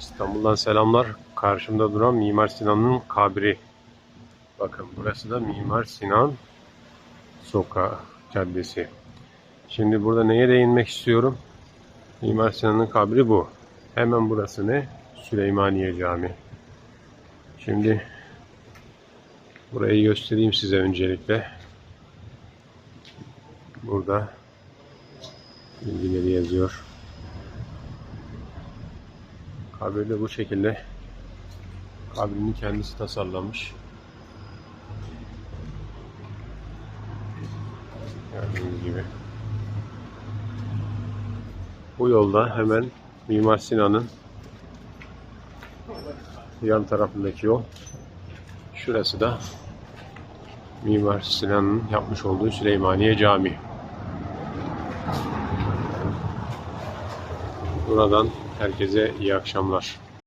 İstanbul'dan selamlar. Karşımda duran Mimar Sinan'ın kabri. Bakın burası da Mimar Sinan Sokağı Caddesi. Şimdi burada neye değinmek istiyorum? Mimar Sinan'ın kabri bu. Hemen burası ne? Süleymaniye Camii. Şimdi burayı göstereyim size öncelikle. Burada bilgileri yazıyor. Kabir de bu şekilde. Kabrini kendisi tasarlamış. Gördüğünüz gibi. Bu yolda hemen Mimar Sinan'ın yan tarafındaki yol. Şurası da Mimar Sinan'ın yapmış olduğu Süleymaniye Camii. Buradan herkese iyi akşamlar.